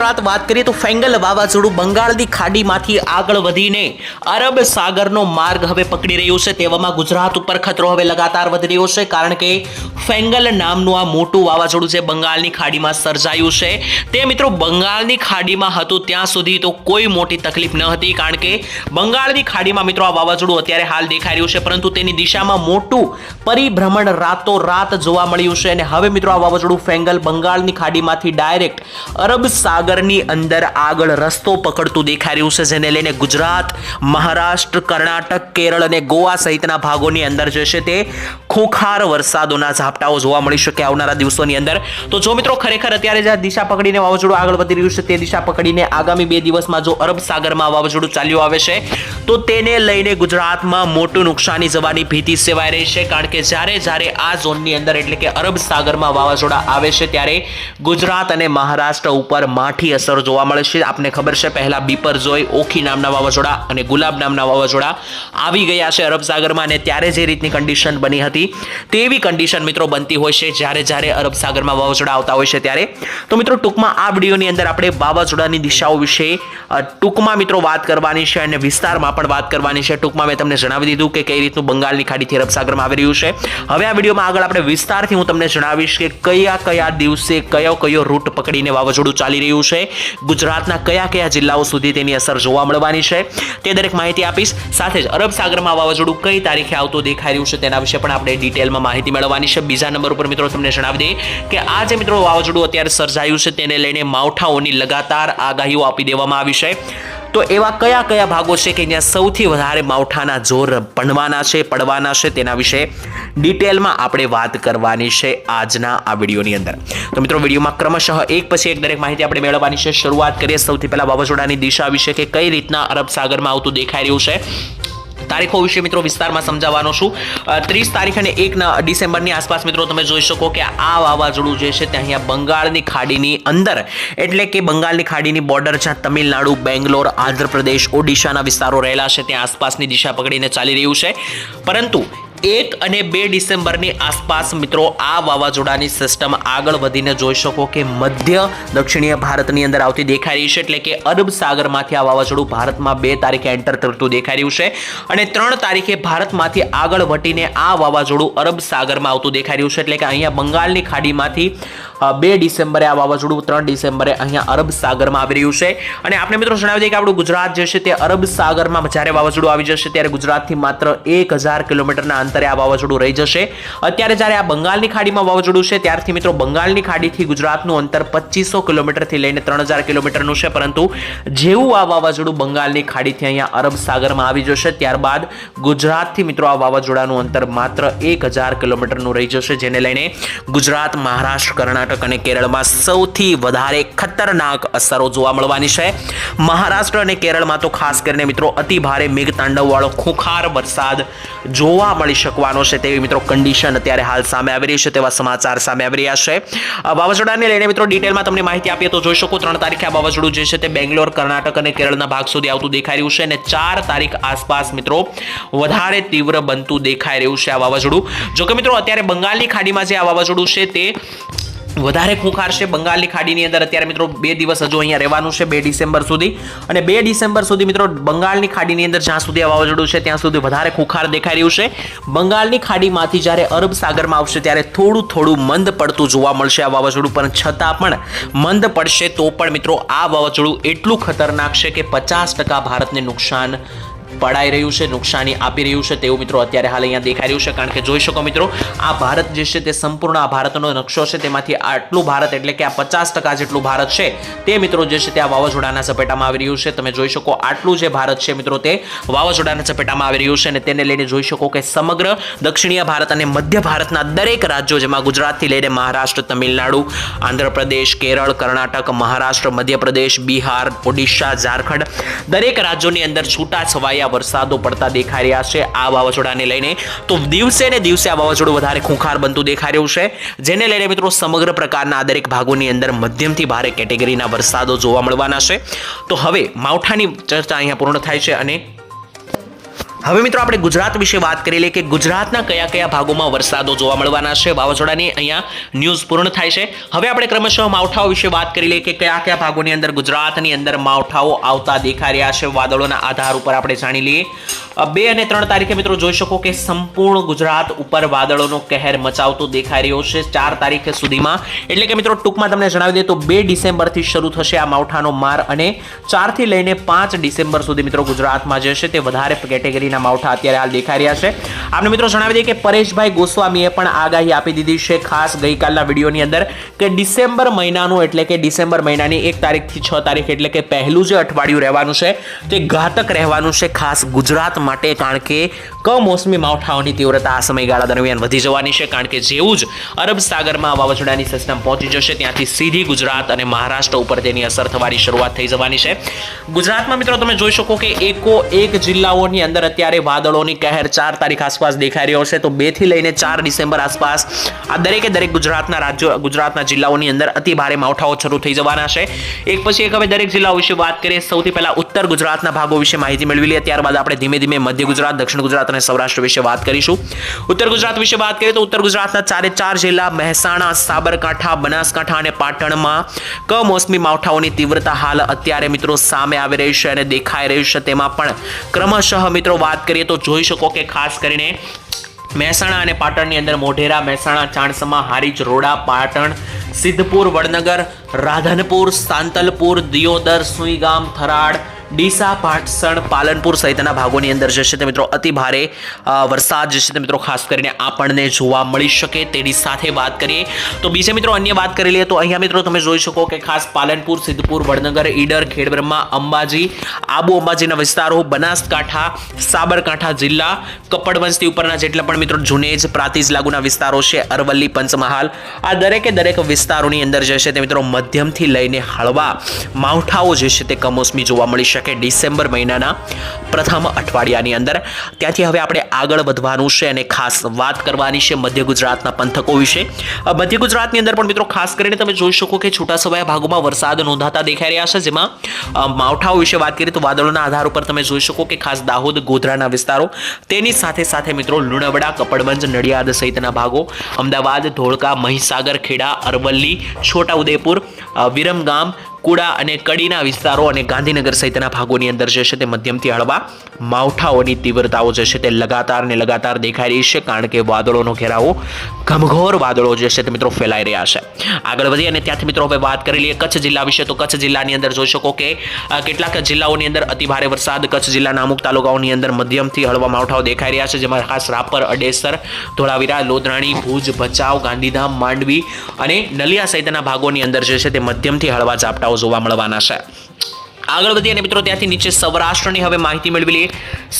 રાત વાત કરીએ તો ફેંગલ વાવાઝોડું બંગાળની ખાડીમાંથી આગળ વધીને અરબ સાગરનો માર્ગ હવે પકડી રહ્યું છે. તેવામાં ગુજરાત ઉપર ખતરો હવે લગાતાર વધી રહ્યો છે કારણ કે ફેંગલ નામનું આ મોટું વાવાઝોડું છે બંગાળની ખાડીમાં સર્જાયું છે. તે મિત્રો બંગાળની ખાડીમાં હતું ત્યાં સુધી તો કોઈ મોટી તકલીફ ન હતી કારણ કે બંગાળની ખાડીમાં મિત્રો આ વાવાઝોડું અત્યારે હાલ દેખાઈ રહ્યું છે. પરંતુ તેની દિશામાં મોટું પરિભ્રમણ રાતો રાત જોવા મળ્યું છે અને હવે મિત્રો આ વાવાઝોડું ફેંગલ બંગાળની ખાડીમાંથી ડાયરેક્ટ અરબ સાગરની અંદર આગળ રસ્તો પકડતું દેખાઈ રહ્યું છે, જેને લઈને ગુજરાત, મહારાષ્ટ્ર, કર્ણાટક, કેરળ અને ગોવા સહિતના ભાગોની અંદર જે છે તે ખોખાર વરસાદોના ઝાપટાઓ જોવા મળી શકે આવનારા દિવસોની અંદર. તો જો મિત્રો ખરેખર અત્યારે જે દિશા પકડીને વાવાઝોડું આગળ વધી રહ્યું છે, તે દિશા પકડીને આગામી બે દિવસમાં જો અરબ સાગરમાં વાવાઝોડું ચાલ્યું આવે છે, તો તેને લઈને ગુજરાતમાં મોટું નુકસાની જવાની ભીતિ સેવાઈ રહી છે, કારણ કે જ્યારે જ્યારે આ ઝોનની અંદર એટલે કે અરબ સાગરમાં વાવાઝોડા આવે છે, ત્યારે ગુજરાત અને મહારાષ્ટ્ર ઉપર માઠી અસર જોવા મળે છે. આપને ખબર છે, પહેલાં બીપરજોય ઓખી નામના વાવાઝોડા અને ગુલાબ નામના વાવાઝોડા આવી ગયા છે અરબ સાગરમાં અને ત્યારે જે રીતની કન્ડિશન બની હતી. તેવી કન્ડિશન મિત્રો બનતી હોય છે, જ્યારે જ્યારે અરબ સાગરમાં વાવાઝોડા આવતા હોય છે ત્યારે. તો મિત્રો, ટૂંકમાં આ વિડીયોની અંદર આપણે વાવાઝોડાની દિશાઓ વિશે ટૂંકમાં મિત્રો વાત કરવાની છે અને વિસ્તારમાં પણ વાત કરવાની છે. ટૂંકમાં મેં તમને જણાવી દીધું કે કઈ રીતનું બંગાળની ખાડીથી અરબ સાગરમાં આવી રહ્યું છે. હવે આ વિડીયોમાં આગળ આપણે વિસ્તારથી હું તમને જણાવીશ કે કયા કયા દિવસે કયો કયો રૂટ પકડીને વાવાઝોડું ચાલી રહ્યું છે. ગુજરાતના કયા કયા જિલ્લાઓ સુધી તેની અસર જોવા મળવાની છે તે દરેક માહિતી આપીશ. સાથે જ અરબ સાગરમાં વાવાઝોડું કઈ તારીખે આવતું દેખાઈ રહ્યું છે તેના વિશે પણ આપણે ડિટેલમાં માહિતી મેળવવાની છે. બીજા નંબર ઉપર મિત્રો તમને જણાવી દઈએ કે આ જે મિત્રો વાવાઝોડું અત્યારે સર્જાયું છે તેને લઈને માવઠાઓની લગાતાર આગાહીઓ આપી દેવામાં આવી છે. તો એવા કયા કયા ભાગો છે કે જ્યાં સૌથી વધારે માવઠાના જોર ભણવાના છે, પડવાના છે તેના વિશે ડિટેલમાં આપણે વાત કરવાની છે આજના આ વિડીયોની અંદર. તો મિત્રો, વિડીયોમાં ક્રમશઃ એક પછી એક દરેક માહિતી આપણે મેળવવાની છે. શરૂઆત કરીએ સૌથી પહેલાં વાવાઝોડાની દિશા વિશે કે કઈ રીતના અરબ સાગરમાં આવતું દેખાઈ રહ્યું છે. તારીખો વિશે મિત્રો વિસ્તારમાં સમજાવવાનો છું. ત્રીસ તારીખ અને એક ડિસેમ્બરની આસપાસ મિત્રો તમે જોઈ શકો કે આ વાવાઝોડું જે છે તે અહીંયા બંગાળની ખાડીની અંદર, એટલે કે બંગાળની ખાડીની બોર્ડર જ્યાં તમિલનાડુ, બેંગ્લોર, આંધ્રપ્રદેશ, ઓડિશાના વિસ્તારો રહેલા છે, ત્યાં આસપાસની દિશા પકડીને ચાલી રહ્યું છે. પરંતુ એક અને બે ડિસેમ્બરની આસપાસ મિત્રો આ વાવાઝોડાની સિસ્ટમ આગળ વધીને જોઈ શકો કે મધ્ય દક્ષિણીય ભારતની અંદર આવતી દેખાઈ રહી છે. એટલે કે અરબ સાગરમાંથી આ વાવાઝોડું ભારતમાં બે તારીખે એન્ટર કરતું દેખાઈ રહ્યું છે અને ત્રણ તારીખે ભારતમાંથી આગળ વટીને આ વાવાઝોડું અરબ સાગરમાં આવતું દેખાઈ રહ્યું છે. એટલે કે અહીંયા બંગાળની ખાડીમાંથી બે ડિસેમ્બરે આ વાવાઝોડું ત્રણ ડિસેમ્બરે અહીંયા અરબ સાગરમાં આવી રહ્યું છે. અને આપણે મિત્રો જણાવી દઈએ કે આપણું ગુજરાત જે છે તે અરબ સાગરમાં જ્યારે વાવાઝોડું આવી જશે ત્યારે ગુજરાતથી માત્ર એક હજાર કિલોમીટરના અંતરે આ વાવાઝોડું રહી જશે. અત્યારે જ્યારે આ બંગાળની ખાડીમાં વાવાઝોડું છે ત્યારથી મિત્રો બંગાળની ખાડીથી ગુજરાતનું અંતર પચીસો કિલોમીટરથી લઈને ત્રણ હજાર કિલોમીટરનું છે. પરંતુ જેવું આ વાવાઝોડું બંગાળની ખાડીથી અહીંયા અરબ સાગરમાં આવી જશે, ત્યારબાદ ગુજરાતથી મિત્રો આ વાવાઝોડાનું અંતર માત્ર એક હજાર કિલોમીટરનું રહી જશે, જેને લઈને ગુજરાત, મહારાષ્ટ્ર, કર્ણાટક અને કેરળમાં સૌથી વધારે ખતરનાક અસરો જોવા મળવાની છે. મહારાષ્ટ્ર અને કેરળમાં તો ખાસ કરીને મિત્રો અતિ ભારે મેઘતાંડવવાળો ખુખાર વરસાદ જોવા મળી શકવાનો છે તેવી મિત્રો કન્ડિશન અત્યારે હાલ સામે આવી રહી છે તેવા સમાચાર સામે આવી રહ્યા છે. વાવાઝોડાને લઈને મિત્રો ડિટેલમાં તમને માહિતી આપીએ તો જોઈ શકો ત્રણ તારીખે આ વાવાઝોડું જે છે તે બેંગ્લોર, કર્ણાટક અને કેરળના ભાગ સુધી આવતું દેખાઈ રહ્યું છે અને ચાર તારીખ આસપાસ મિત્રો વધારે તીવ્ર બનતું દેખાઈ રહ્યું છે આ વાવાઝોડું. જોકે મિત્રો અત્યારે બંગાળની ખાડીમાં જે આ વાવાઝોડું છે તે વધારે ખૂંખારશે. બંગાળની ખાડીની અંદર અત્યારે મિત્રો બે દિવસ હજુ અહીંયા રહેવાનું છે, બે ડિસેમ્બર સુધી. અને બે ડિસેમ્બર સુધી મિત્રો બંગાળની ખાડીની અંદર જ્યાં સુધી આ વાવાઝોડું છે, ત્યાં સુધી વધારે ખૂંખાર દેખાઈ રહ્યું છે. બંગાળની ખાડીમાંથી જ્યારે અરબ સાગરમાં આવશે, ત્યારે થોડું થોડું મંદ પડતું જોવા મળશે આ વાવાઝોડું. પણ છતાં પણ મંદ પડશે તો પણ મિત્રો આ વાવાઝોડું એટલું ખતરનાક છે કે પચાસ ટકા ભારતને નુકસાન પડાઈ રહ્યું છે, નુકસાની આપી રહ્યું છે તેવું મિત્રો અત્યારે હાલ અહીંયા દેખાઈ રહ્યું છે. કારણ કે જોઈ શકો મિત્રો, આ ભારત જે છે તે સંપૂર્ણ આ ભારતનો નકશો છે. તેમાંથી આટલું ભારત એટલે કે આ પચાસ ટકા જેટલું ભારત છે તે મિત્રો જે છે તે આ વાવાઝોડાના ઝપેટામાં આવી રહ્યું છે. તમે જોઈ શકો આટલું જે ભારત છે મિત્રો તે વાવાઝોડાના ઝપેટામાં આવી રહ્યું છે અને તેને લઈને જોઈ શકો કે સમગ્ર દક્ષિણીય ભારત અને મધ્ય ભારતના દરેક રાજ્યો જેમાં ગુજરાતથી લઈને મહારાષ્ટ્ર, તમિલનાડુ, આંધ્રપ્રદેશ, કેરળ, કર્ણાટક, મહારાષ્ટ્ર, મધ્યપ્રદેશ, બિહાર, ઓડિશા, ઝારખંડ દરેક રાજ્યોની અંદર છૂટા છવાયા વરસાદો પડતા દેખાઈ રહ્યા છે આ વાવાઝોડાને લઈને. તો દિવસે ને દિવસે આ વાવાઝોડું વધારે ખૂંખાર બનતું દેખાઈ રહ્યું છે, જેને લઈને મિત્રો સમગ્ર પ્રકારના આ દરેક ભાગોની અંદર મધ્યમથી ભારે કેટેગરીના વરસાદો જોવા મળવાના છે. તો હવે માવઠાની ચર્ચા અહીંયા પૂર્ણ થાય છે અને હવે મિત્રો આપણે ગુજરાત વિશે વાત કરી લઈએ કે ગુજરાતના કયા કયા ભાગોમાં વરસાદો જોવા મળવાના છે. વાવાઝોડાની અહીંયા ન્યૂઝ પૂર્ણ થાય છે. હવે આપણે ક્રમશઃ માવઠાઓ વિશે વાત કરી લઈએ કે કયા કયા ભાગોની અંદર ગુજરાતની અંદર માવઠાઓ આવતા દેખાઈ રહ્યા છે. વાદળોના આધાર ઉપર આપણે જાણી લઈએ. બે અને ત્રણ તારીખે મિત્રો જોઈ શકો કે સંપૂર્ણ ગુજરાત ઉપર વાદળોનો કહેર મચાવતો દેખાઈ રહ્યો છે. ચાર તારીખે સુધીમાં. એટલે કે મિત્રો ટૂંકમાં તમને જણાવી દઈએ તો બે ડિસેમ્બરથી શરૂ થશે આ માવઠાનો માર અને ચારથી લઈને પાંચ ડિસેમ્બર સુધી મિત્રો ગુજરાતમાં જે છે તે વધારે કેટેગરીના માવઠા અત્યારે હાલ દેખાઈ રહ્યા છે. આપણે મિત્રો જણાવી દઈએ કે પરેશભાઈ ગોસ્વામીએ પણ આગાહી આપી દીધી છે ખાસ ગઈકાલના વિડીયોની અંદર કે ડિસેમ્બર મહિનાનું એટલે કે ડિસેમ્બર મહિનાની એક તારીખથી છ તારીખ એટલે કે પહેલું જે અઠવાડિયું રહેવાનું છે તે ઘાતક રહેવાનું છે ખાસ ગુજરાત માટે કારણ કે કમોસમી માવઠાઓની તીવ્રતા આ સમયગાળા દરમિયાન વધી જવાની છે કારણ કે જેવું જ અરબ સાગરમાં વાવાઝોડાની સિસ્ટમ પહોંચી જશે ત્યાંથી સીધી ગુજરાત અને મહારાષ્ટ્ર ઉપર તેની અસર થવાની શરૂઆત થઈ જવાની છે. ગુજરાતમાં મિત્રો તમે જોઈ શકો કે એકો એક જિલ્લાઓની અંદર અત્યારે વાદળોની કહેર ચાર તારીખ આસપાસ દેખાઈ રહ્યો છે. તો બેથી લઈને ચાર ડિસેમ્બર આસપાસ આ દરેકે દરેક ગુજરાતના રાજ્યો, ગુજરાતના જિલ્લાઓની અંદર અતિ ભારે માવઠાઓ શરૂ થઈ જવાના છે. એક પછી એક હવે દરેક જિલ્લાઓ વિશે વાત કરીએ. સૌથી પહેલા ઉત્તર ગુજરાતના ભાગો વિશે માહિતી મેળવી લઈએ. ત્યારબાદ આપણે ધીમે ધીમે મધ્ય ગુજરાત, દક્ષિણ ગુજરાત અને સૌરાષ્ટ્ર વિશે વાત કરીશું. ઉત્તર ગુજરાત વિશે વાત કરીએ તો ઉત્તર ગુજરાતના ચારે ચાર જિલ્લા મહેસાણા, સાબરકાંઠા, બનાસકાંઠા અને પાટણમાં કમોસમી માવઠાઓની તીવ્રતા હાલ અત્યારે મિત્રો સામે આવી રહી છે અને દેખાઈ રહી છે. તેમાં પણ ક્રમશઃ મિત્રો વાત કરીએ તો જોઈ શકો કે ખાસ કરીને મહેસાણા અને પાટણની અંદર મોઢેરા, મહેસાણા, ચાણસમા, હારીજ, રોડા, પાટણ, સિદ્ધપુર, વડનગર, રાધનપુર, સાંતલપુર, દિયોદર, સુઈગામ, થરાડ ડીસા પાટસણ પાલનપુર સહિતના ભાગોની અંદર જે છે તે મિત્રો અતિ ભારે વરસાદ જે છે તે મિત્રો ખાસ કરીને આપણને જોવા મળી શકે તેની સાથે વાત કરીએ. તો બીજે મિત્રો અન્ય વાત કરી લઈએ તો અહીંયા મિત્રો તમે જોઈ શકો કે ખાસ પાલનપુર, સિદ્ધપુર, વડનગર, ઈડર, ખેડબ્રહ્મા, અંબાજી, આબુ અંબાજીના વિસ્તારો, બનાસકાંઠા, સાબરકાંઠા જિલ્લા, કપડવંશથી ઉપરના જેટલા પણ મિત્રો જુનેજ, પ્રાતિજ લાગુના વિસ્તારો છે, અરવલ્લી, પંચમહાલ, આ દરેકે દરેક વિસ્તારોની અંદર જે છે તે મિત્રો મધ્યમથી લઈને હળવા માવઠાઓ જે છે તે કમોસમી જોવા મળી શકે ડિસેમ્બર મહિનાના પ્રથમ અઠવાડિયાની અંદર. ત્યાંથી હવે આપણે આગળ વધવાનું છે અને ખાસ વાત કરવાની છે મધ્ય ગુજરાતના પંથકો વિશે. મધ્ય ગુજરાતની અંદર પણ મિત્રો ખાસ કરીને તમે જોઈ શકો કે છૂટાછવાયા ભાગોમાં વરસાદ નોંધાતા દેખાઈ રહ્યા છે. જેમાં માવઠાઓ વિશે વાત કરીએ તો વાદળોના આધાર ઉપર તમે જોઈ શકો કે ખાસ દાહોદ, ગોધરાના વિસ્તારો. તેની સાથે સાથે મિત્રો લુણવડા કપડવંજ નડિયાદ સહિતના ભાગો. અમદાવાદ, ધોળકા, મહીસાગર, ખેડા, અરવલ્લી, છોટાઉદેપુર વિરમગામ કુડા અને કડીના વિસ્તારો અને ગાંધીનગર સહિતના ભાગોની અંદર જે છે તે મધ્યમથી હળવા માવઠાઓની તીવ્રતાઓ જે છે તે લગાતાર ને લગાતાર દેખાઈ રહી છે, કારણ કે વાદળોનો ઘેરાવો ઘમઘોર વાદળો જે છે તે મિત્રો ફેલાઈ રહ્યા છે. આગળ વધી અને ત્યાંથી મિત્રો હવે વાત કરી લઈએ કચ્છ જિલ્લા વિશે. તો કચ્છ જિલ્લાની અંદર જોઈ શકો કે કેટલાક જિલ્લાઓની અંદર અતિભારે વરસાદ કચ્છ જિલ્લાના અમુક તાલુકાઓની અંદર મધ્યમથી હળવા માવઠાઓ દેખાઈ રહ્યા છે, જેમાં ખાસ રાપર, અડેસર, ધોળાવીરા, લોધરાણી, ભુજ, ભચાઉ, ગાંધીધામ, માંડવી અને નલિયા સહિતના ભાગોની અંદર જે છે તે મધ્યમથી હળવા ઝાપટાઓ જોવા મળવાના છે. આગળ વધીએ અને મિત્રો ત્યાંથી નીચે સૌરાષ્ટ્રની હવે માહિતી મેળવી લઈએ.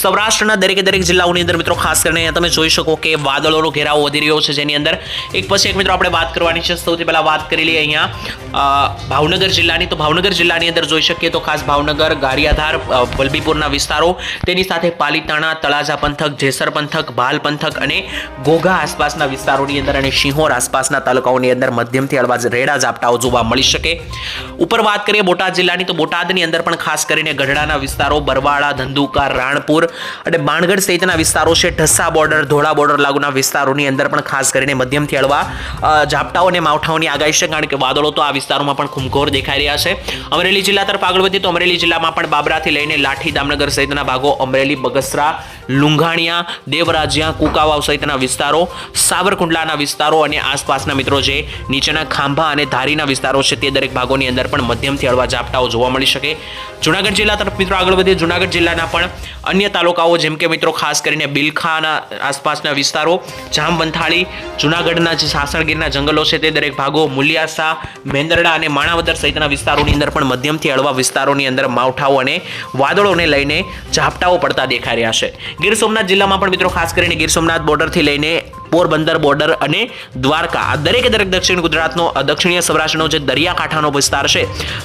સૌરાષ્ટ્રના દરેકે દરેક જિલ્લાઓની અંદર મિત્રો ખાસ કરીને અહીંયા તમે જોઈ શકો કે વાદળોનો ઘેરાવો વધી રહ્યો છે જેની અંદર. એક પછી એક મિત્રો આપણે વાત કરવાની છે, સૌથી પહેલાં વાત કરી લઈએ અહીંયા ભાવનગર જિલ્લાની. તો ભાવનગર જિલ્લાની અંદર જોઈ શકીએ તો ખાસ ભાવનગર, ગારિયાધાર વલભીપુરના વિસ્તારો, તેની સાથે પાલીતાણા, તળાજા પંથક, જેસર પંથક, ભાલ પંથક અને ઘોઘા આસપાસના વિસ્તારોની અંદર અને શિહોર આસપાસના તાલુકાઓની અંદર મધ્યમથી હળવા રેડા ઝાપટાઓ જોવા મળી શકે. ઉપર વાત કરીએ બોટાદ જિલ્લાની, તો બોટાદની અંદર પણ ખાસ કરીને ગઢડાના વિસ્તારો, બરવાળા, ધંધુકા, રાણપુર અને બાણગઢ સહિતના વિસ્તારો છે. ઢસા બોર્ડર ધોળા બોર્ડર લાગુના વિસ્તારોની અંદર પણ ખાસ કરીને મધ્યમથી હળવા ઝાપટાઓ અને માવઠાઓની આગાહી છે. કારણ કે વાદળો તો આ વિસ્તારોમાં પણ ખૂમખોર દેખાઈ રહ્યા છે. અમરેલી જિલ્લા તરફ આગળ વધીએ તો અમરેલી જિલ્લામાં પણ બાબરાથી લઈને લાઠી, દામનગર સહિતના ભાગો, અમરેલી, બગસરા, લુંઘાણિયા, દેવરાજિયા, કુકાવાવ સહિતના વિસ્તારો, સાવરકુંડલાના વિસ્તારો અને આસપાસના મિત્રો જે નીચેના ખાંભા અને ધારીના વિસ્તારો છે તે દરેક ભાગોની અંદર પણ મધ્યમથી હળવા ઝાપટાઓ જોવા મળી શકે. જુનાગઢ જિલ્લા તરફ મિત્રો આગળ વધીએ. જુનાગઢ જિલ્લાના પણ અન્ય તાલુકાઓ, જેમ કે મિત્રો ખાસ કરીને બિલખાના આસપાસના વિસ્તારો, જામવંથાળી, જુનાગઢના જે સાસણગીરના જંગલો છે તે દરેક ભાગો, મુલિયાસા, મેંદરડા અને માણાવદર સહિતના વિસ્તારોની અંદર પણ મધ્યમથી હળવા વિસ્તારોની અંદર માવઠાઓ અને વાદળોને લઈને ઝાપટાઓ પડતા દેખાઈ રહ્યા છે. ગીર સોમનાથ જિલ્લામાં પણ મિત્રો ખાસ કરીને ગીર સોમનાથ બોર્ડરથી લઈને પોરબંદર બોર્ડર અને દ્વારકા. આ દરેકે દરેક દક્ષિણ ગુજરાતનો દક્ષિણીય સૌરાષ્ટ્રનો જે દરિયાકાંઠાનો વિસ્તાર છે,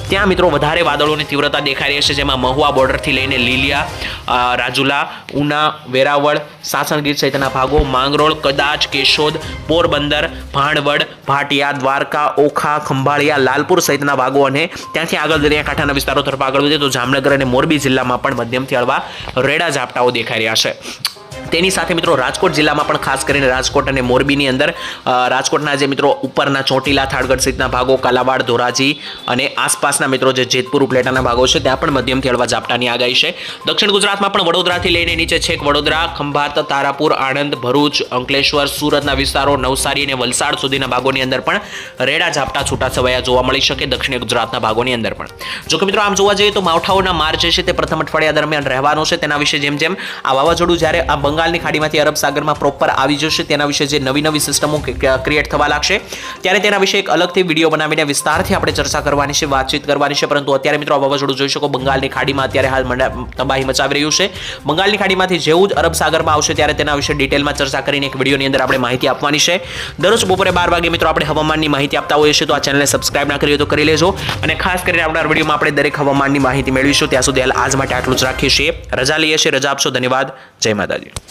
ત્યાં મિત્રો વધારે વાદળોની તીવ્રતા દેખાઈ રહી છે, જેમાં મહુવા બોર્ડરથી લઈને લીલિયા રાજુલા, ઉના, વેરાવળ, સાસણગીર સહિતના ભાગો, માંગરોળ, કદાચ, કેશોદ, પોરબંદર, ભાણવડ, ભાટિયા, દ્વારકા, ઓખા, ખંભાળિયા, લાલપુર સહિતના ભાગો અને ત્યાંથી આગળ દરિયાકાંઠાના વિસ્તારો તરફ આગળ વધે તો જામનગર અને મોરબી જિલ્લામાં પણ મધ્યમથી હળવા રેડા ઝાપટાઓ દેખાઈ રહ્યા છે. તેની સાથે મિત્રો રાજકોટ જિલ્લામાં પણ ખાસ કરીને રાજકોટ અને મોરબીની અંદર રાજકોટના જે મિત્રો ઉપરના ચોટીલા, થાળગઢ સહિતના ભાગો, કાલાવાડ, ધોરાજી અને આસપાસના મિત્રો જે જેતપુર ઉપલેટાના ભાગો છે, ત્યાં પણ મધ્યમથી હળવા ઝાપટાની આગાહી છે. દક્ષિણ ગુજરાતમાં પણ વડોદરાથી લઈને નીચે છેક વડોદરા, ખંભાત, તારાપુર, આણંદ, ભરૂચ, અંકલેશ્વર, સુરતના વિસ્તારો, નવસારી અને વલસાડ સુધીના ભાગોની અંદર પણ રેડા ઝાપટા છૂટાછવાયા જોવા મળી શકે દક્ષિણ ગુજરાતના ભાગોની અંદર પણ. જો કે મિત્રો આમ જોવા જઈએ તો માવઠાઓના માર જે છે તે પ્રથમ અઠવાડિયા દરમિયાન રહેવાનો છે, તેના વિશે જેમ જેમ આ વાવાઝોડું જ્યારે આ બંગાળની ખાડીમાંથી અરબ સાગરમાં પ્રોપર આવી જશે. તેના વિશે જે નવી નવી સિસ્ટમો ક્રિએટ થવા લાગશે, ત્યારે તેના વિશે એક અલગથી વીડિયો બનાવીને વિસ્તારથી આપણે ચર્ચા કરવાની છે, વાતચીત કરવાની છે. પરંતુ અત્યારે મિત્રો આ વાવાઝોડું જોઈ શકો, બંગાળની ખાડીમાં અત્યારે હાલ તબાહી મચાવી રહ્યું છે. બંગાળની ખાડીમાંથી જેવું જ અરબ સાગરમાં આવશે, ત્યારે તેના વિશે ડિટેલમાં ચર્ચા કરીને એક વિડીયોની અંદર આપણે માહિતી આપવાની છે. દરરોજ બપોરે બાર વાગે મિત્રો આપણે હવામાનની માહિતી આપતા હોઈએ છીએ, તો આ ચેનલને સબસ્ક્રાઇબ ના કરી હોય તો કરી લેજો. અને ખાસ કરીને આપણા વિડીયોમાં આપણે દરેક હવામાનની માહિતી મેળવીશું. ત્યાં સુધી હાલ આજ માટે આટલું જ રાખીએ છીએ. રજા લઈએ છીએ, રજા આપશો, ધન્યવાદ. જય માતાજી.